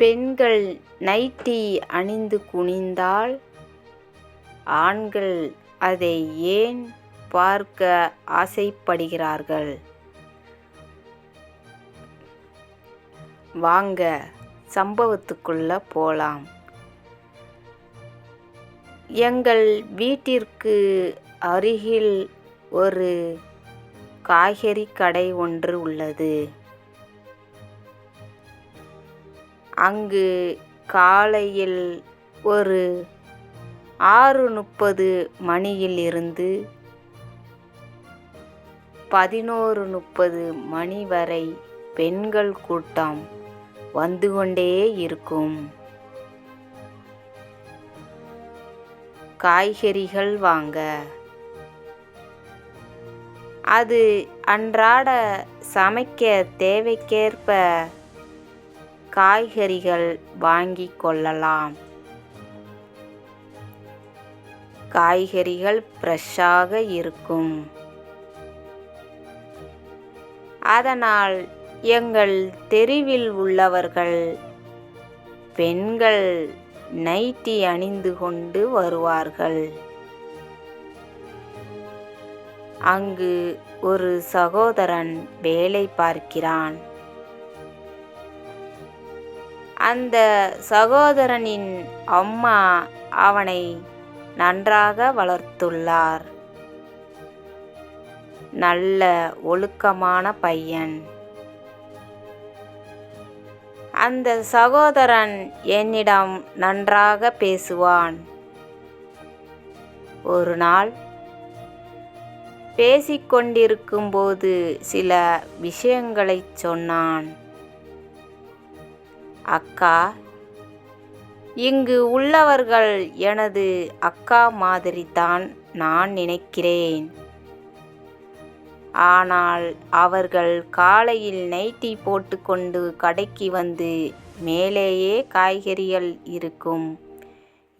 பெண்கள் நைட்டி அணிந்து குனிந்தால் ஆண்கள் அதை ஏன் பார்க்க ஆசைப்படுகிறார்கள்? வாங்க சம்பவத்துக்குள்ள போலாம். எங்கள் வீட்டிற்கு அருகில் ஒரு காய்கறி கடை ஒன்று உள்ளது. அங்கு காலையில் ஒரு ஆறு முப்பது மணியிலிருந்து பதினோரு முப்பது மணி வரை பெண்கள் கூட்டம் வந்து கொண்டே இருக்கும். காய்கறிகள் வாங்க. அது அன்றாட சமைக்க தேவைக்கேற்ப காய்கறிகள் வாங்கிக் கொள்ளலாம். காய்கறிகள் ஃப்ரெஷ்ஷாக இருக்கும். அதனால் எங்கள் தெருவில் உள்ளவர்கள் பெண்கள் நைட்டி அணிந்து கொண்டு வருவார்கள். அங்கு ஒரு சகோதரன் வேலை பார்க்கிறான். அந்த சகோதரனின் அம்மா அவனை நன்றாக வளர்த்துள்ளார். நல்ல ஒழுக்கமான பையன். அந்த சகோதரன் என்னிடம் நன்றாக பேசுவான். ஒரு நாள் பேசிக்கொண்டிருக்கும்போது சில விஷயங்களைச் சொன்னான். அக்கா இங்கு உள்ளவர்கள் எனது அக்கா மாதிரிதான் நான் நினைக்கிறேன். ஆனால் அவர்கள் காலையில் நைட்டி போட்டுக்கொண்டு கடைக்கு வந்து மேலேயே காய்கறிகள் இருக்கும்.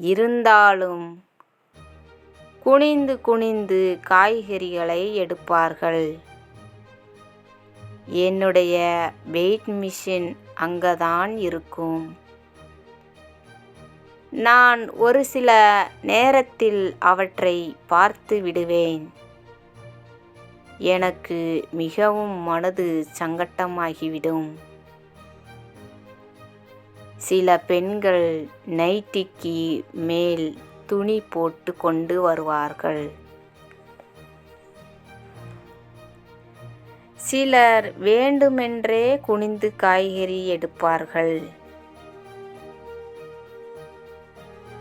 இருந்தாலும் குனிந்து குனிந்து காய்கறிகளை எடுப்பார்கள். என்னுடைய வெயிட் மிஷின் அங்கதான் இருக்கும். நான் ஒரு சில நேரத்தில் அவற்றை பார்த்து விடுவேன். எனக்கு மிகவும் மனது சங்கட்டமாகிவிடும். சில பெண்கள் நைட்டிக்கு மேல் துணி போட்டு கொண்டு வருவார்கள். சிலர் வேண்டுமென்றே குனிந்து காய்கறி எடுப்பார்கள்.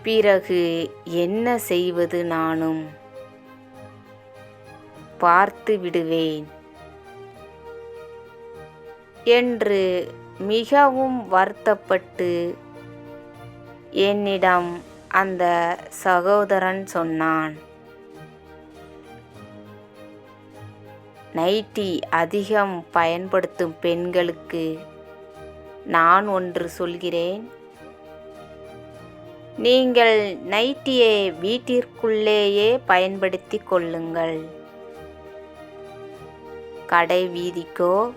பிறகு என்ன செய்வது நானும்? பார்த்து விடுவேன். என்று மிகவும் வருத்தப்பட்டு என்னிடம் அந்த சகோதரன் சொன்னான். நைட்டி அதிகம் பயன்படுத்தும் பெண்களுக்கு நான் ஒன்று சொல்கிறேன். நீங்கள் நைட்டியை வீட்டிற்குள்ளேயே பயன்படுத்தி கொள்ளுங்கள். கடை வீதிக்கோ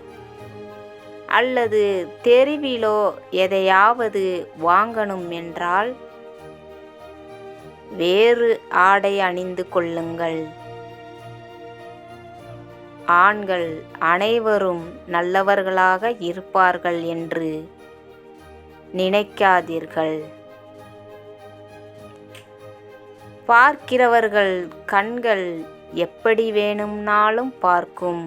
அல்லது தெருவிலோ எதையாவது வாங்கணும் என்றால் வேறு ஆடை அணிந்து கொள்ளுங்கள். ஆண்கள் அனைவரும் நல்லவர்களாக இருப்பார்கள் என்று நினைக்காதீர்கள். பார்க்கிறவர்கள் கண்கள் எப்படி வேணும்னாலும் பார்க்கும்.